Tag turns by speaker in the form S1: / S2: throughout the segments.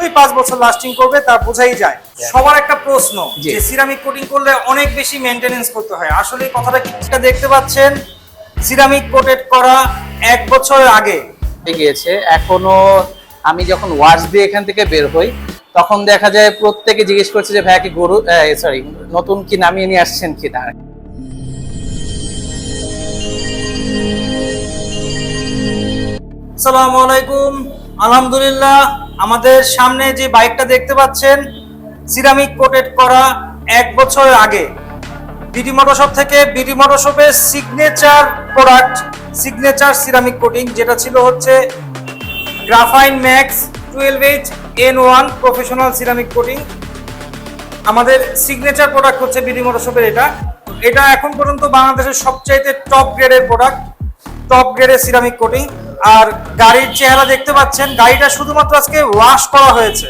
S1: অবশ্যই পাঁচ বছর লাস্টিং করবে তা বোঝাই যায়। সবার একটা প্রশ্ন যে সিরামিক কোটিং করলে অনেক বেশি মেনটেনেন্স করতে হয়। আসলে কথাটা কি যেটা দেখতে পাচ্ছেন? সিরামিক কোটেড করা এক বছরের আগে।
S2: গিয়েছে। এখনও আমি যখন ওয়াশ দিয়ে এখান থেকে বের হই তখন দেখা যায় প্রত্যেকে জিজ্ঞেস করছে যে ভাইয়া কি গরু সরি নতুন কি নামিয়ে নিয়ে আসছেন কি না?
S1: আসসালামু আলাইকুম। আলহামদুলিল্লাহ আমাদের সামনে যে বাইকটা দেখতে পাচ্ছেন, সিরামিক কোটেড করা এক বছরের আগে। বিডি মোটরশপ থেকে BD মোটরশপের signature product signature ceramic coating যেটা ছিল হচ্ছে graphene max twelve H N one professional ceramic coating আমাদের সিগনেচার প্রোডাক্ট হচ্ছে বিডি মোটরশপের এটা। এটা এখন পর্যন্ত বাংলাদেশের সবচাইতে টপ গ্রেডের প্রোডাক্ট টপ গ্রেডের সিরামিক কোটিং আর গাড়ির চেহারা দেখতে পাচ্ছেন, গাড়িটা শুধুমাত্র আজকে ওয়াশ করা হয়েছে।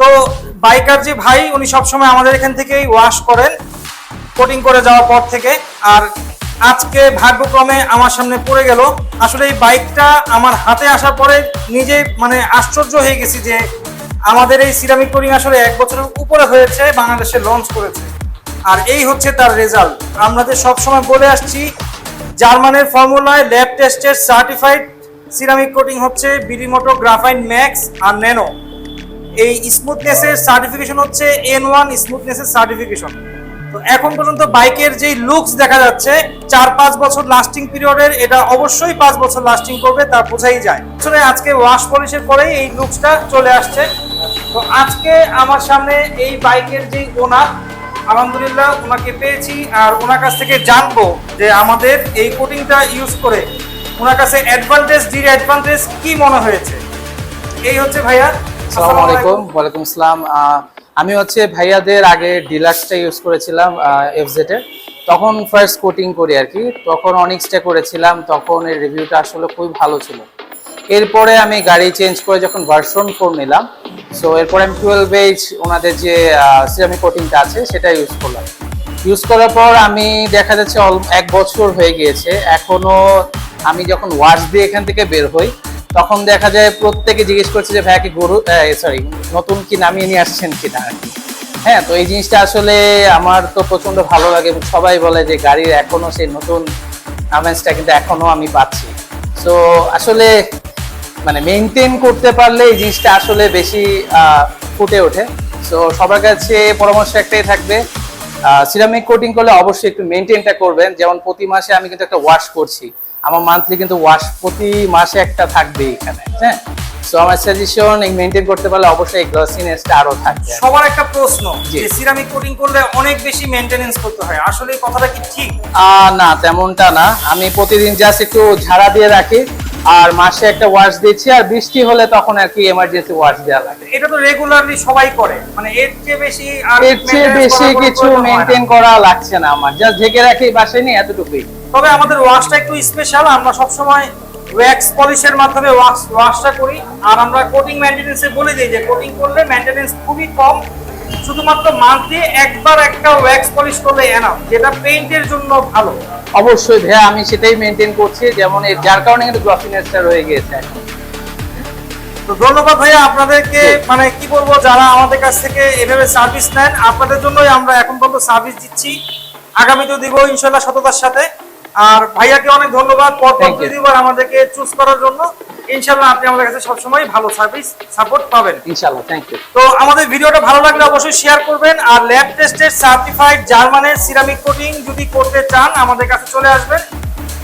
S1: তো বাইকার যে ভাই, উনি সবসময় আমাদের এখান থেকেই ওয়াশ করেন কোটিং করে যাওয়ার পর থেকে। আর আজকে ভাগ্যক্রমে আমার সামনে পড়ে গেল। আসলে এই বাইকটা আমার হাতে আসার পরে নিজে মানে আশ্চর্য হয়ে গেছি যে আমাদের এই সিরামিক কোটিং আসলে এক বছরের উপরে হয়েছে, বাংলাদেশে লঞ্চ করেছে। আর এই হচ্ছে তার রেজাল্ট আমরা যে সবসময় বলে আসছি, জার্মানের ফর্মুলায় ল্যাব টেস্টের সার্টিফাইড সিরামিক কোটিং হচ্ছে বিডিমোটো গ্রাফাইন ম্যাক্স আর ন্যানো। এই স্মুথনেসের সার্টিফিকেশন হচ্ছে এন ওয়ান স্মুথনেসের সার্টিফিকেশন তো এখন পর্যন্ত বাইকের যেই লুকস দেখা যাচ্ছে, চার পাঁচ বছর লাস্টিং পিরিয়ডের এটা অবশ্যই পাঁচ বছর লাস্টিং করবে, তা বোঝাই যায়। আসলে আজকে ওয়াশ পলিশের পরেই এই লুকসটা চলে আসছে। তো আজকে আমার সামনে এই বাইকের যেই ওনার আলহামদুলিল্লাহ, ওনাকে পেয়েছি, আর ওনার কাছ থেকে জানব যে আমাদের এই কোটিংটা ইউজ করে ওনার কাছে অ্যাডভান্টেজ ডির অ্যাডভান্টেজ কি মনে হয়েছে? এই হচ্ছে ভাইয়া
S2: আসসালামু আলাইকুম। ওয়ালাইকুম আসসালাম। আমি হচ্ছে ভাইয়াদের আগে ডিলাক্সটা ইউজ করেছিলাম এফজেড এর। তখন ফার্স্ট কোটিং করি আর কি। তখন অনিক্সটা করেছিলাম তখন এর রিভিউটা আসলে খুবই ভালো ছিল। এরপরে আমি গাড়ি চেঞ্জ করে যখন ভার্সন ফোর নিলাম সো এরপরে আমি টুয়েলভ এইচ ওনাদের যে সিরামিক কোটিংটা আছে সেটা ইউজ করলাম। ইউজ করার পর আমি দেখা যাচ্ছে অল- এক বছর হয়ে গিয়েছে। এখনও আমি যখন ওয়াশ দিয়ে এখান থেকে বের হই, তখন দেখা যায় প্রত্যেকে জিজ্ঞেস করছে যে, ভাইয়া কি গরু সরি নতুন কি নামিয়ে নিয়ে আসছেন কিনা? আর হ্যাঁ তো এই জিনিসটা আসলে আমার তো প্রচণ্ড ভালো লাগে সবাই বলে যে, গাড়ির এখনও সেই নতুন আমেজটা কিন্তু এখনও আমি পাচ্ছি। সো আসলে মানে মেনটেন করতে পারলে এই জিনিসটা আসলে বেশি ফুটে ওঠে। সো সবার কাছে পরামর্শ একটাই থাকবে সিরামিক কোটিং করলে অবশ্যই একটু মেনটেনটা করবেন। যেমন প্রতি মাসে আমি কিন্তু একটা ওয়াশ করছি। আমার মান্থলি কিন্তু ওয়াশ প্রতি মাসে একটা থাকবে এখানে হ্যাঁ? সো আমার সাজেশন মেনটেন করতে পারলে অবশ্যই এই গ্লসিনেসটা আরও থাকবে।
S1: সবার একটা প্রশ্ন যে সিরামিক কোটিং করলে অনেক বেশি করতে হয় আসলে কথাটা কি ঠিক?
S2: না তেমনটা না। আমি প্রতিদিন জাস্ট একটু ঝাড়া দিয়ে রাখি আর মাসে একটা ওয়াশ দিচ্ছি আর বৃষ্টি হলে তখন আর কি এমার্জেন্সি ওয়াশ দেওয়া লাগে।
S1: এটা তো রেগুলারলি সবাই করে মানে এর চেয়ে বেশি আর
S2: এর চেয়ে বেশি কিছু মেনটেন করা লাগছে না আমার। জাস্ট ঢেকে রাখি বাসায় নিয়ে এতটুকুই।
S1: তবে আমাদের ওয়াশটা একটু স্পেশাল আমরা সবসময় ওয়্যাক্স পলিশের মাধ্যমে ওয়াশ ওয়াশটা করি। আর আমরা কোটিং মেনটেনেন্সে বলে দিই যে কোটিং করলে মেনটেনেন্স খুবই কম। শুধুমাত্র মান্থলি একবার একটা ওয়্যাক্স পলিশ করলে এনাফ যেটা পেইন্টের জন্য ভালো।
S2: অবশ্যই ভাইয়া আমি সেটাই মেনটেন করছি যেমন এর যার কারণে কিন্তু গ্লসিনেসটা রয়ে গিয়েছে।
S1: তো ধন্যবাদ ভাইয়া আপনাদেরকে মানে কি বলব যারা আমাদের কাছ থেকে এভাবে সার্ভিস নেন আপনাদের জন্যই আমরা এখন পর্যন্ত সার্ভিস দিচ্ছি। আগামীতেও দিব ইনশাল্লাহ সততার সাথে। আর ভাইয়াকে অনেক ধন্যবাদ। পর পর দ্বিতীয়বার আমাদেরকে চুজ করার জন্য। ইনশাল্লাহ আপনি আমাদের কাছে সবসময় ভালো সার্ভিস সাপোর্ট পাবেন।
S2: ইনশাল্লাহ থ্যাংক ইউ
S1: তো আমাদের ভিডিওটা ভালো লাগলে অবশ্যই শেয়ার করবেন আর ল্যাব টেস্টেড সার্টিফাইড জার্মানের সিরামিক কোটিং যদি করতে চান আমাদের কাছে চলে আসবেন।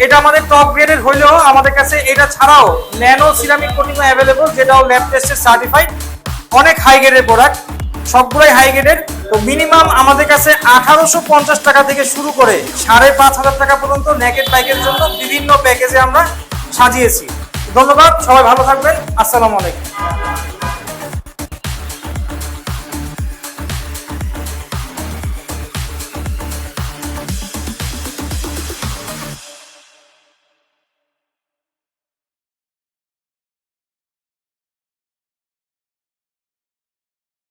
S1: এটা আমাদের টপ গ্রেডের হইলেও আমাদের কাছে এটা ছাড়াও ন্যানো সিরামিক কোটিং অ্যাভেলেবল যেটাও ল্যাব টেস্টেড সার্টিফাইড অনেক হাই গ্রেডের প্রোডাক্ট সবগুলোই হাই গ্রেডের তো মিনিমাম আমাদের কাছে আঠারোশো পঞ্চাশ টাকা থেকে শুরু করে সাড়ে পাঁচ হাজার টাকা পর্যন্ত নেকেট বাইকের জন্য বিভিন্ন প্যাকেজে আমরা সাজিয়েছি। ধন্যবাদ, সবাই ভালো থাকবেন। আসসালামু আলাইকুম।